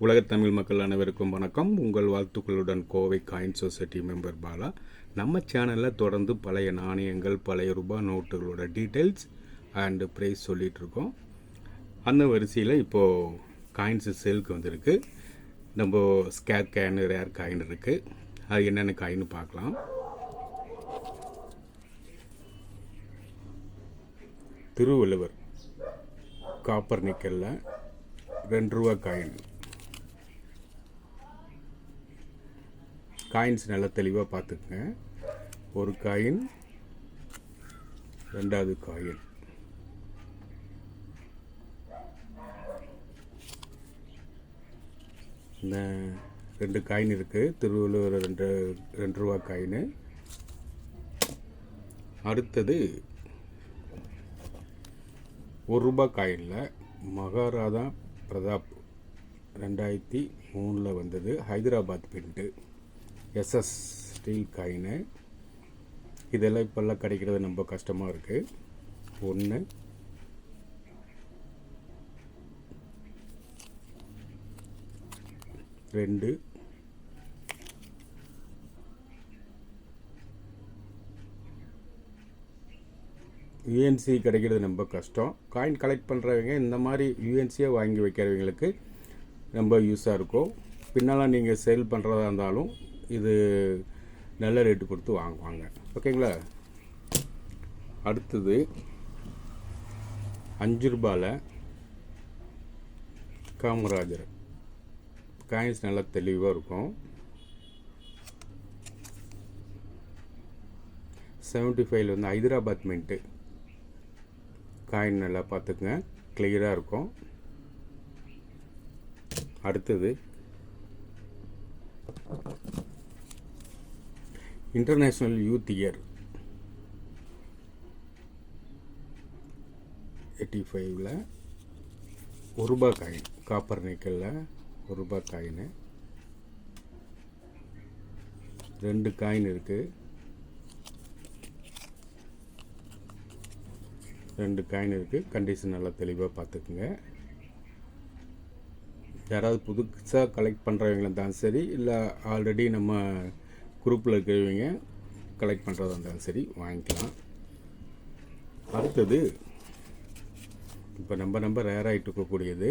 உலகத் தமிழ் மக்கள் அனைவருக்கும் வணக்கம். உங்கள் வாழ்த்துக்களுடன் Kovai coin society member Bala. நம்ம சேனலில் தொடர்ந்து பழைய நாணயங்கள் பழைய ரூபாய் நோட்டுகளோட டீட்டெயில்ஸ் அண்டு ப்ரைஸ் சொல்லிகிட்ருக்கோம் அந்த வரிசையில் இப்போது காயின்ஸு சேலுக்கு வந்திருக்கு. நம்ம ஸ்கேர் கேன் ரேர் காயின் இருக்குது அது என்னென்ன காயின்னு பார்க்கலாம். திருவள்ளுவர். காப்பர் நிக்கலில் ரெண்டு ரூபா காயின் காயின்ஸ் நல்லா தெளிவாக பார்த்துக்குங்க. ஒரு காயின் ரெண்டாவது காயின் இந்த ரெண்டு காயின் இருக்குது திருவள்ளுவர் ரெண்டு ரெண்டு ரூபா காயின் அடுத்தது ஒரு ரூபா காயினில் மகாராதா பிரதாப் ரெண்டாயிரத்தி மூணில் வந்தது. Hyderabad print SS steel coin இதெல்லாம் இப்போல்லாம் கிடைக்கிறது ரொம்ப கஷ்டமாக இருக்குது ஒன்று ரெண்டு. யூஎன்சி கிடைக்கிறது ரொம்ப கஷ்டம். காயின் கலெக்ட் பண்ணுறவங்க இந்த மாதிரி யூஎன்சியை வாங்கி வைக்கிறவங்களுக்கு ரொம்ப யூஸாக இருக்கும். பின்னால் நீங்கள் சேல் பண்ணுறதா இருந்தாலும் இது நல்ல ரேட்டு கொடுத்து வாங்குவாங்க ஓகேங்களா அடுத்தது அஞ்சு ரூபாயில் காமராஜர். காயின்ஸ் நல்லா தெளிவாக இருக்கும். செவன்ட்டி ஃபைவ்ல வந்து ஹைதராபாத் மின்ட்டு காயின் நல்லா பார்த்துக்குங்க. கிளியராக இருக்கும். அடுத்தது இன்டர்நேஷ்னல் யூத் இயர் எயிட்டி ஃபைவ்ல ஒரு ரூபாய் காயின் காப்பர் நிக்கலில் ஒரு ரூபாய் காயின் ரெண்டு காயின் இருக்குது ரெண்டு காயின் இருக்குது கண்டிஷன் நல்லா தெளிவாக பார்த்துக்குங்க யாராவது புதுசாக கலெக்ட் பண்ணுறவங்களா இருந்தாலும் சரி இல்லை ஆல்ரெடி நம்ம குரூப்பில் இருக்கிறவங்க கலெக்ட் பண்ணுறதா இருந்தாலும் சரி வாங்கிக்கலாம். அடுத்தது இப்போ நம்ம நம்ம ரேராகிட்டு இருக்கக்கூடியது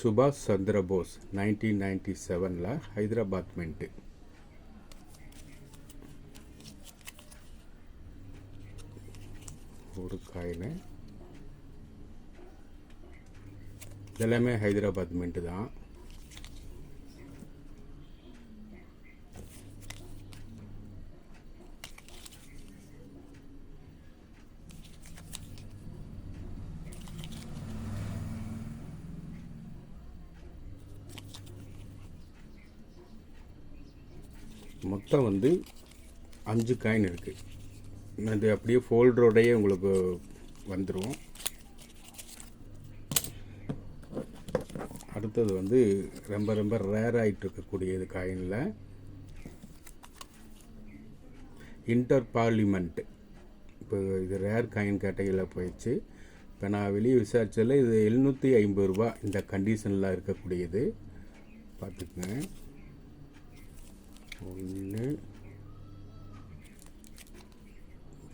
சுபாஷ் சந்திர போஸ் நைன்டீன் நைன்டி செவனில் ஹைதராபாத் மென்ட்டு ஒரு காயின் இதெல்லாமே ஹைதராபாத் மென்ட்டு தான். மொத்தம் வந்து அஞ்சு காயின் இருக்குது அது அப்படியே ஃபோல்டரோடையே உங்களுக்கு வந்துடும் அடுத்தது வந்து ரொம்ப ரொம்ப ரேர் ஆகிட்டு இருக்கக்கூடியது காயினில் இன்டர் பார்லிமெண்ட்டு இப்போ இது ரேர் காயின் கேட்டகரியில் போயிடுச்சு. இப்போ நான் வெளியே விசாரிச்சதில் இது எழுநூற்றி ஐம்பது ரூபா இந்த கண்டிஷனில் இருக்கக்கூடியது. பார்த்துக்குங்க. ஒன்று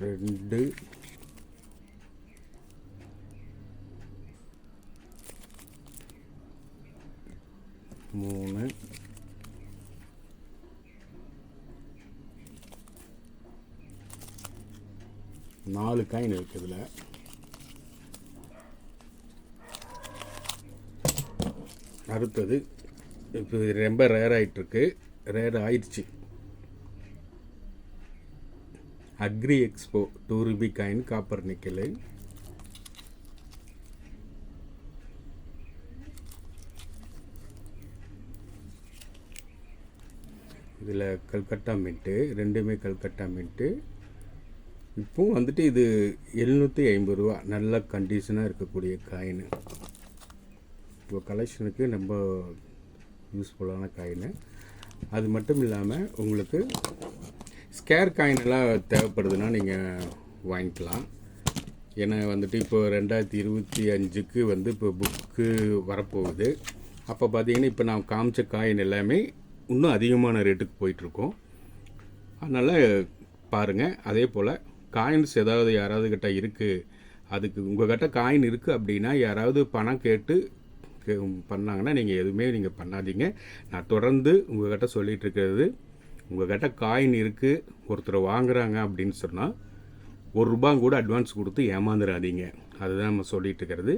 ரெண்டு மூணு நாலு காயின் இருக்கு இதில். அடுத்தது இப்போ ரொம்ப ரேர் ஆகிட்டுருக்கு ரேர் ஆயிடுச்சு. Agri expo two rupee coin copper nickel இதில் கல்கட்டா மின்ட்டு ரெண்டுமே கல்கட்டா மின்ட்டு இப்போவும் வந்துட்டு இது எழுநூற்றி ஐம்பது ரூபா. நல்ல கண்டிஷனாக இருக்கக்கூடிய காயின் இப்போ கலெக்ஷனுக்கு ரொம்ப யூஸ்ஃபுல்லான காயினு அது மட்டும் இல்லாமல் உங்களுக்கு ஸ்கேர் காயின் எல்லாம் தேவைப்படுதுன்னா நீங்கள் வாங்கிக்கலாம். ஏன்னா வந்துட்டு இப்போ ரெண்டாயிரத்தி இருபத்தி அஞ்சுக்கு வந்து இப்போ புக்கு வரப்போகுது. அப்போ பார்த்தீங்கன்னா இப்போ நான் காமிச்ச காயின் எல்லாமே இன்னும் அதிகமான ரேட்டுக்கு போயிட்டுருக்கோம். அதனால் பாருங்கள் அதே போல் காயின்ஸ் ஏதாவது யாராவது கிட்ட இருக்குது அதுக்கு உங்கள் கிட்ட காயின் இருக்குது அப்படின்னா யாராவது பணம் கேட்டு பண்ணாங்கன்னா நீங்கள் எதுவுமே நீங்கள் பண்ணாதீங்க. நான் தொடர்ந்து உங்கள்கிட்ட சொல்லிகிட்டு இருக்கிறது உங்கள்கிட்ட காயின் இருக்குது ஒருத்தர் வாங்குறாங்க அப்படின்னு சொன்னால் ஒரு ரூபா கூட அட்வான்ஸ் கொடுத்து ஏமாந்துடாதீங்க அதுதான் நம்ம சொல்லிகிட்டு இருக்கிறது.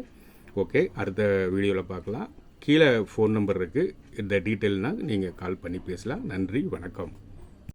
ஓகே அடுத்த வீடியோவில் பார்க்கலாம். கீழே ஃபோன் நம்பர் இருக்குது இந்த டீட்டெயில்னால் நீங்கள் கால் பண்ணி பேசலாம். நன்றி வணக்கம்.